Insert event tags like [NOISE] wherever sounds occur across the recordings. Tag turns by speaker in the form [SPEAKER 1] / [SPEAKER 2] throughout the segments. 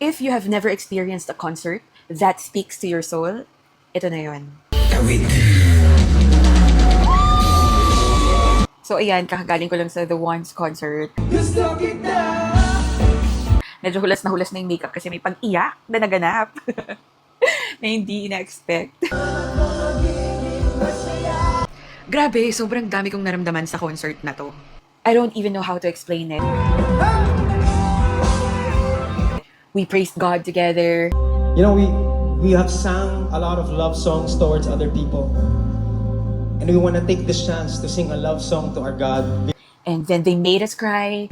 [SPEAKER 1] If you have never experienced a concert that speaks to your soul, ito na yun. So ayan, kakagaling ko lang sa The Ones concert. Medyo hulas na hulas na yung makeup kasi may pag-iyak na naganap. [LAUGHS] na hindi ina-expect. Grabe, sobrang dami kong naramdaman sa concert na to. I don't even know how to explain it. We praised God together.
[SPEAKER 2] You know, we we have sung a lot of love songs towards other people. And we want to take this chance to sing a love song to our God.
[SPEAKER 1] And then they made us cry.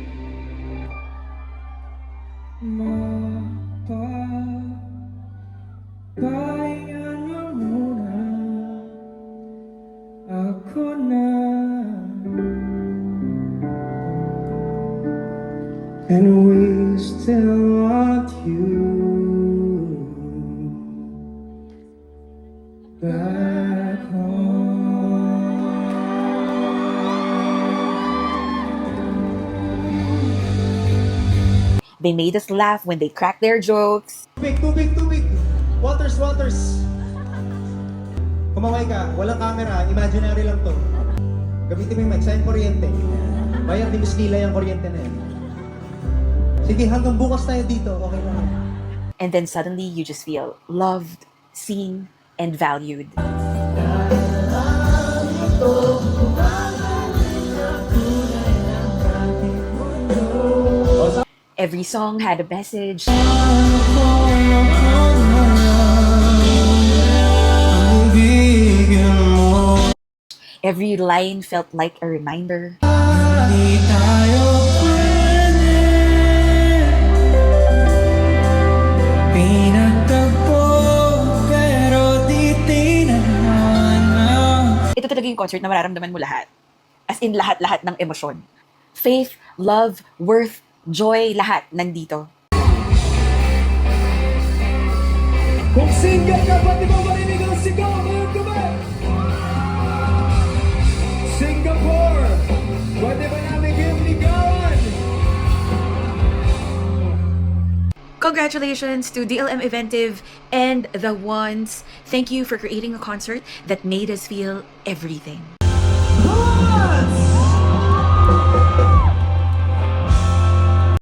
[SPEAKER 2] And we still want you Back home
[SPEAKER 1] They made us laugh when they cracked their jokes.
[SPEAKER 2] Tubig, tubig, tubig! Waters, waters! Kumaway ka, walang camera, imaginary lang to. Gamitin mo yung mic, sayang kuryente. Bayad ni Miss Lila yung kuryente na yan. Sige, hanggang bukas tayo dito, okay lang.
[SPEAKER 1] And then suddenly you just feel loved, seen, and valued. Every song had a message. Every line felt like a reminder. Yung concert na mararamdaman mo lahat. As in lahat-lahat ng emosyon. Faith, love, worth, joy, lahat nandito.
[SPEAKER 2] Kung single ka, pati mo marinig ang sigaw
[SPEAKER 1] Congratulations to DLM Eventive and The Ones. Thank you for creating a concert that made us feel everything.